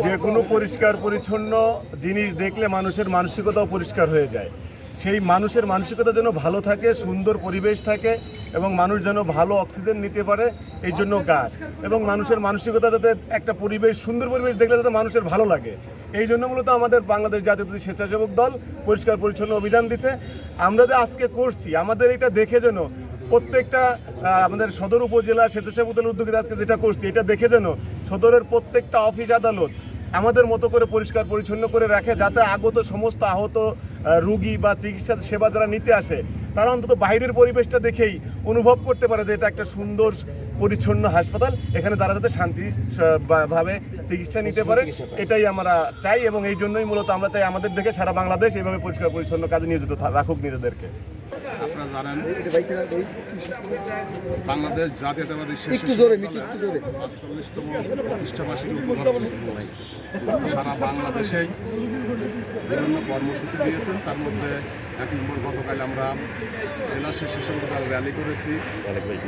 যে কোনো পরিষ্কার, পরিচ্ছন্ন জিনিস দেখলে মানুষের মানসিকতাও পরিষ্কার হয়ে যায়। সেই মানুষের মানসিকতা যেন ভালো থাকে, সুন্দর পরিবেশ থাকে এবং মানুষ যেন ভালো অক্সিজেন নিতে পারে, এই জন্য গাছ। এবং মানুষের মানসিকতা যাতে একটা পরিবেশ, সুন্দর পরিবেশ দেখলে যাতে মানুষের ভালো লাগে। এই জন্য মূলত আমাদের বাংলাদেশ জাতীয় স্বেচ্ছাসেবক দল পরিষ্কার, পরিচ্ছন্ন অভিযান দিচ্ছে আমরা যে আজকে করছি, আমাদের এটা দেখে যেন প্রত্যেকটা আমাদের সদর উপজেলা স্বেচ্ছাসেবক দলের উদ্যোগে আজকে যেটা করছি এটা দেখে যেন সদরের প্রত্যেকটা অফিস আদালত আমাদের মতো করে পরিষ্কার পরিচ্ছন্ন করে রাখে যাতে আগত সমস্ত আহত আহ, রুগী বা চিকিৎসা সেবা যারা নিতে আসে তারা অন্তত বাইরের পরিবেশটা দেখেই অনুভব করতে পারে যে এটা একটা সুন্দর পরিচ্ছন্ন হাসপাতাল এখানে তারা যাতে শান্তি ভাবে চিকিৎসা নিতে পারে এটাই আমরা চাই এবং এই জন্যই মূলত আমরা চাই আমাদের দেখে সারা বাংলাদেশ এইভাবে পরিষ্কার পরিচ্ছন্ন কাজে নিয়োজিত রাখুক নিজেদেরকে। আপনারা জানেন বাংলাদেশ জাতীয়তাবাদী একটু জোরে একটু জোরে। পাঁচচল্লিশতম প্রতিষ্ঠাবার্ষিকী উপলক্ষে সারা বাংলাদেশেই বিভিন্ন কর্মসূচি দিয়েছেন তার মধ্যে এক নম্বর গতকাল আমরা জেলা শেষে সন্ধ্যাকাল র্যালি করেছি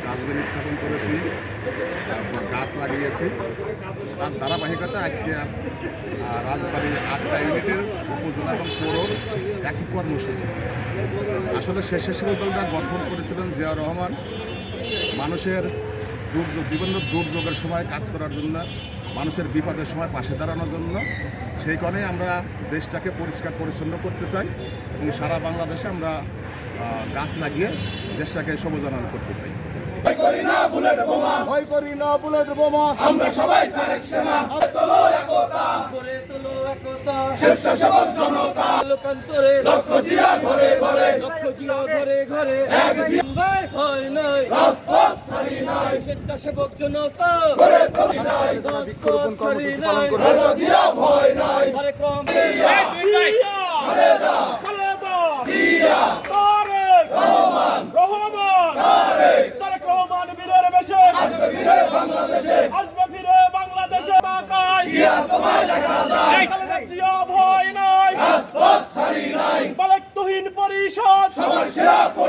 ডাস্টবিন স্থাপন করেছি তারপর গাছ লাগিয়েছি। তার ধারাবাহিকতা আজকে রাজবাড়ির আটটা ইউনিটের উপজেলা এবং পৌর একই কর্মসূচি। আসলে স্বেচ্ছাসেবক দলটা গঠন করেছিলেন জিয়া রহমান। মানুষের দুর্যোগ বিভিন্ন দুর্যোগের সময় কাজ করার জন্য মানুষের বিপদের সময় পাশে দাঁড়ানোর জন্য সেই কারণে আমরা দেশটাকে পরিষ্কার পরিচ্ছন্ন করতে চাই এবং সারা বাংলাদেশে আমরা গাছ লাগিয়ে দেশটাকে সবুজানন করতে চাই। ভয় করি না বুলেট বোমা। আমরা সবাই তারেক সেনা। করে তোলো একতা। স্বেচ্ছাসেবক জনতা। লোকান্তরে। লক্ষ জিয়া ঘরে ঘরে। লক্ষ জিয়া ঘরে। ঘরে ভয় হয় নাই। রাজপথ ছাড়ি নাই। স্বেচ্ছাসেবক জনতা। করে তোলি নাই। রাজপথ ছাড়ি নাই। রাজা দিয়া ভয় নাই। তারেক দুই খালেদা খালেদা জিয়া তারেক রহমান রহমান তারেক রহমান বীরের বেশে আসবে ফিরে বাংলাদেশে আসবে ফিরে বাংলাদেশে তাকাই জিয়া তোমায় দেখা যায় খালেদা জিয়া ভয় নাই রাজপথ ছাড়ি নাই মালিক তুহিন পরিষদ সবার সেরা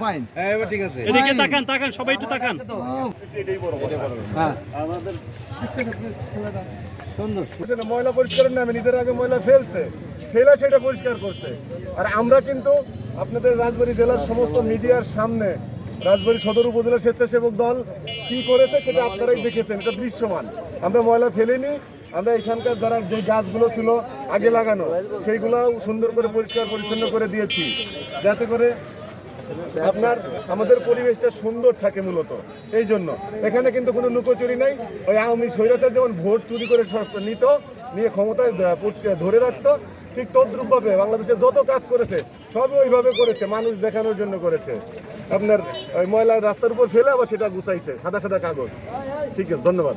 ফাইন এদিকে তাকান তাকান সবাই একটু তাকান। সেটা ময়লা পরিষ্কারের নামে নিজের আগে ময়লা ফেলছে, ফেলে সেটা পরিষ্কার করছে। আর আমরা কিন্তু আপনাদের রাজবাড়ী জেলার সমস্ত মিডিয়ার সামনে, রাজবাড়ী সদর উপজেলা স্বেচ্ছাসেবক দল কি করেছে সেটা আপনারাই দেখেছেন, এটা দৃশ্যমান। আমরা ময়লা ফেলিনি, আমরা এখানকার যারা যে গাছগুলো ছিল আগে লাগানো সেইগুলো সুন্দর করে পরিষ্কার পরিচ্ছন্ন করে দিয়েছি। যাতে করে আপনার, আমাদের পরিবেশটা সুন্দর থাকে মূলত, এই জন্য। এখানে কিন্তু কোনো লুকোচুরি নাই। ওই আওয়ামী স্বৈরাচার যেমন ভোট চুরি করে নিত, নিয়ে ক্ষমতায় ধরে রাখতো, ঠিক তদ্রুপভাবে বাংলাদেশে যত কাজ করেছে, সবই ওইভাবে করেছে, মানুষ দেখানোর জন্য করেছে। আপনার ওই ময়লা রাস্তার উপর ফেলে আবার সেটা গুছাইছে, সাদা সাদা কাগজ। ঠিক আছে, ধন্যবাদ।